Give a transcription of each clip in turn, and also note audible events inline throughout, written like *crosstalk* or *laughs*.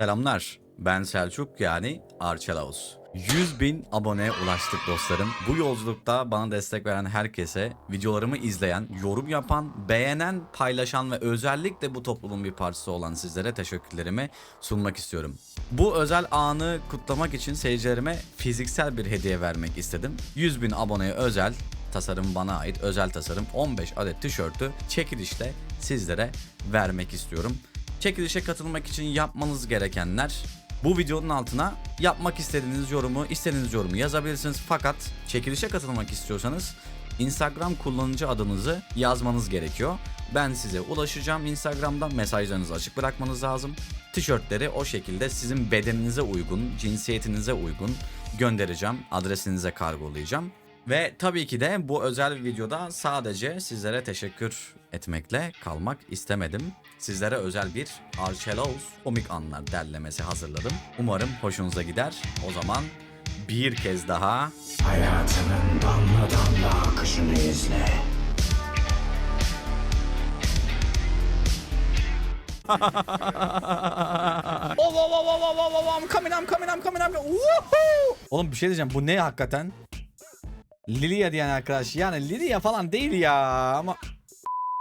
Selamlar. Ben Selçuk yani Archelaus. 100 bin aboneye ulaştık dostlarım. Bu yolculukta bana destek veren herkese, videolarımı izleyen, yorum yapan, beğenen, paylaşan ve özellikle bu toplumun bir parçası olan sizlere teşekkürlerimi sunmak istiyorum. Bu özel anı kutlamak için seyircilerime fiziksel bir hediye vermek istedim. 100 bin aboneye özel tasarım bana ait özel tasarım 15 adet tişörtü çekilişte sizlere vermek istiyorum. Çekilişe katılmak için yapmanız gerekenler bu videonun altına yapmak istediğiniz yorumu, istediğiniz yorumu yazabilirsiniz. Fakat çekilişe katılmak istiyorsanız Instagram kullanıcı adınızı yazmanız gerekiyor. Ben size ulaşacağım Instagram'dan mesajlarınızı açık bırakmanız lazım. Tişörtleri o şekilde sizin bedeninize uygun, cinsiyetinize uygun göndereceğim. Adresinize kargolayacağım. Ve tabii ki de bu özel videoda sadece sizlere teşekkür etmekle kalmak istemedim. Sizlere özel bir Archelos komik anlar derlemesi hazırladım. Umarım hoşunuza gider. O zaman bir kez daha Hayatının damla damla akışını izle. Oh, oh, oh, oh, oh, oh, oh, I'm coming, I'm coming, I'm coming, I'm coming. Woohoo! Oğlum bir şey diyeceğim. Bu ne hakikaten? Lilia diyen arkadaş. Yani Lilia falan değil ya ama...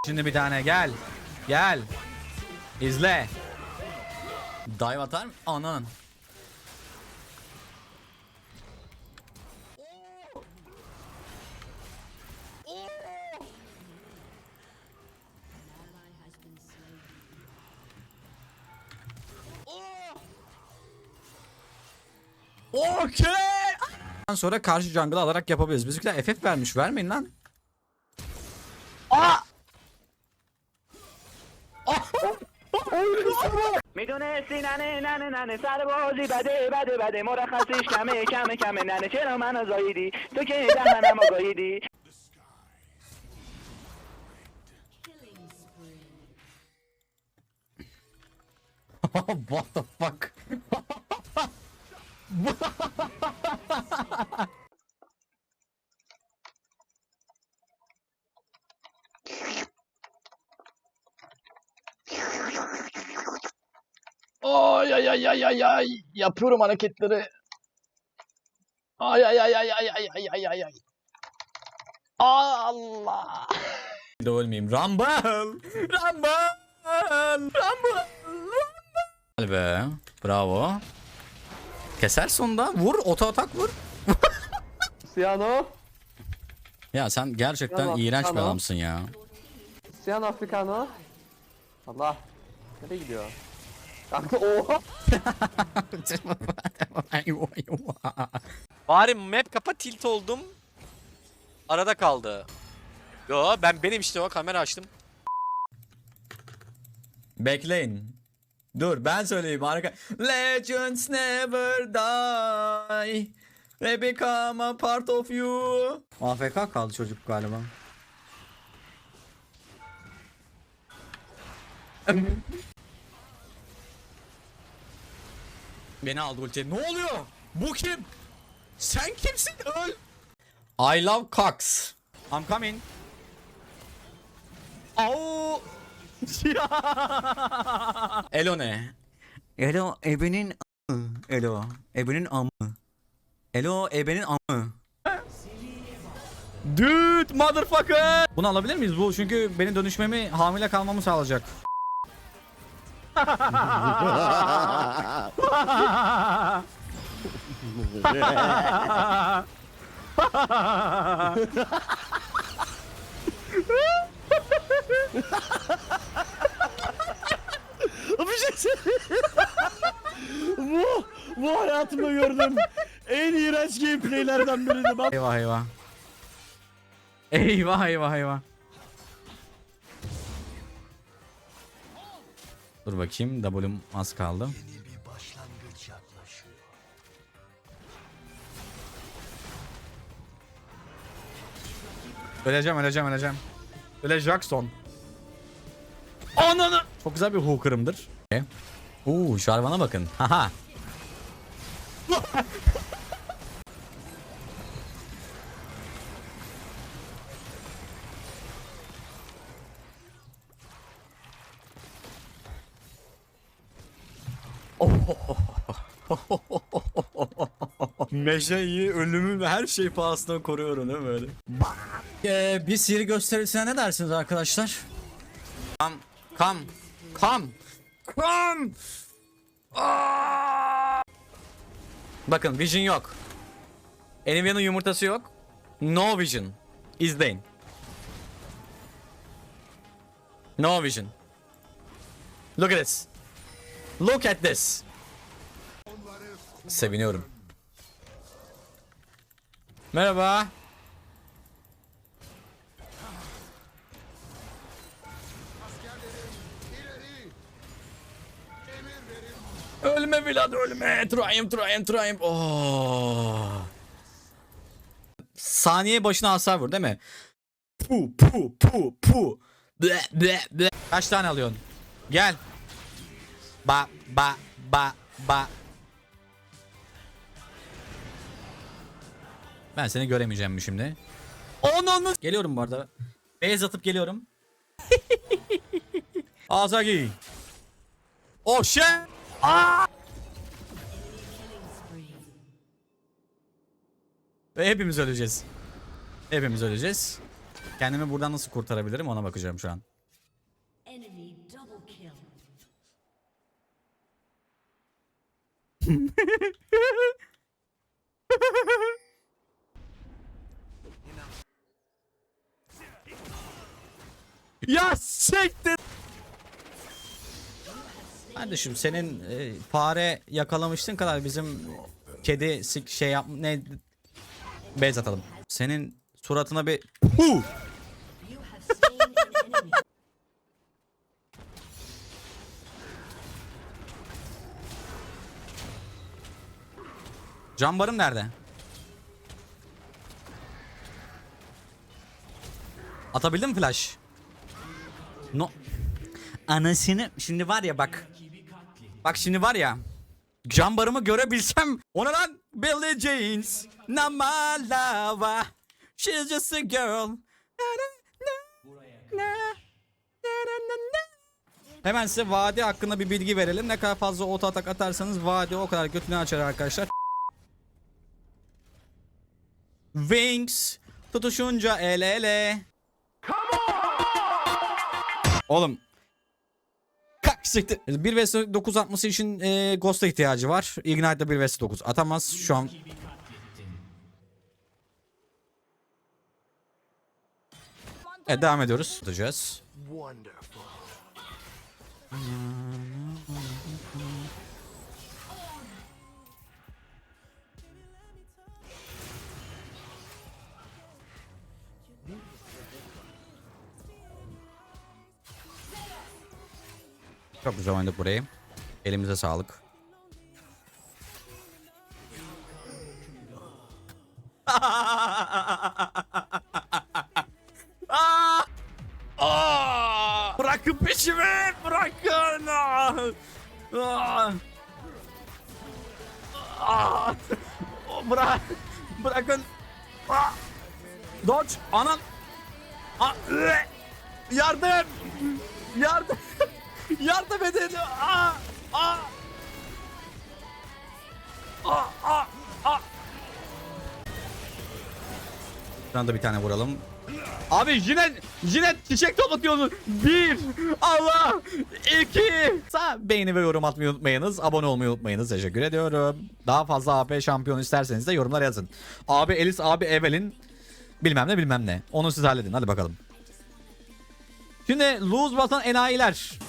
Şimdi bir tane gel. Gel. İzle. Dive atar mı? Anan. Ondan sonra karşı jungle alarak yapabiliriz. Bizimkiler FF vermiş. Vermeyin lan. میدونستی ننه ننه ننه سر بازی بده بده بده مرخصش کمه کمه کمه ننه چرا منو زاییدی تو که دهنم گاییدی What the fuck? *laughs* *laughs* Ay ay ay ay ay ay. Yapıyorum hareketleri. Ay ay ay ay ay ay ay ay ay ay. Allah. De ölmeyeyim. Rumble! Rumble! Rumble! Rumble! be. Bravo. Keser sonunda. Vur. Oto atak vur. *laughs* Siano, Ya sen gerçekten Yalan, iğrenç bir yalan. adamsın ya. Siano Africano. Allah. Nereye gidiyor? Kanka *laughs* oha. Bari map kapa tilt oldum. Arada kaldı. Yo ben benim işte o kamera açtım. Bekleyin. Dur ben söyleyeyim harika. Legends never die. They become a part of you. AFK kaldı çocuk galiba. Beni aldı ulti. Ne oluyor? Bu kim? Sen kimsin? Öl. I love cocks. I'm coming. Au. *laughs* Elo ne? Elo ebenin amı. Elo ebenin amı. Elo ebenin amı. Dude motherfucker. Bunu alabilir miyiz? Bu çünkü beni dönüşmemi hamile kalmamı sağlayacak. *laughs* *laughs* Bir şey söyleyeyim. bu, bu hayatımda gördüğüm en iğrenç gameplaylerden biriydi. Bak Eyvah eyvah. Eyvah eyvah eyvah. Dur bakayım W'm az kaldı. Öleceğim öleceğim öleceğim. Öyle Jackson. Ananı. Çok güzel bir hooker'ımdır. E? Uuu şarvana bakın. Haha. Meşeyi, ölümü her şey pahasına koruyorum değil mi öyle? Ee, bir sihir gösterisine ne dersiniz arkadaşlar? Kam, kam, kam, kam. Aa! Bakın vision yok. Nvidia'nın yumurtası yok. No vision. İzleyin. No vision. Look at this. Look at this. Seviniyorum. Merhaba. Ölme Vlad ölme. Triumph triumph triumph. Oh. Saniye başına hasar vur değil mi? Pu pu pu pu. Ble, ble, ble. Kaç tane alıyorsun? Gel. Ba ba ba ba. Ben seni göremeyeceğim mi şimdi? Onu Geliyorum bu arada. Beyaz atıp geliyorum. *laughs* Azagi. Oh shit. Aa! Ve hepimiz öleceğiz. Hepimiz öleceğiz. Kendimi buradan nasıl kurtarabilirim ona bakacağım şu an. *laughs* Ya siktir. Kardeşim senin e, fare yakalamıştın kadar bizim kedi sik şey yap ne bez atalım. Senin suratına bir Hu! Cambarım nerede? Atabildin mi flash? No. Anasını şimdi var ya bak. Bak şimdi var ya. Cambarımı görebilsem. Ona lan Billie Jeans. Nama lava. She's just a girl. Hemen size vadi hakkında bir bilgi verelim. Ne kadar fazla auto atak atarsanız vadi o kadar götünü açar arkadaşlar. Wings tutuşunca el ele. Oğlum. Siktir. 1 vs 9 atması için e, Ghost'a ihtiyacı var. Ignite'da 1 vs 9 atamaz şu an. Evet devam ediyoruz. Tutacağız. Çok güzel oynadık burayı. Elimize sağlık. *laughs* Bırakın peşimi! Bırakın! Bırak! Bırakın! Dodge! Üe! Yardım! Yardım! Yardım edin! Aa! Aa! Aa! Aa! Aa! Şuradan da bir tane vuralım. Abi Jinet, Jinet çiçek toplatıyorsunuz. Bir, Allah, iki. Sağ beğeni ve yorum atmayı unutmayınız. Abone olmayı unutmayınız. Teşekkür ediyorum. Daha fazla AP şampiyon isterseniz de yorumlar yazın. Abi Elis, abi Evelyn. Bilmem ne bilmem ne. Onu siz halledin. Hadi bakalım. Şimdi lose batan enayiler.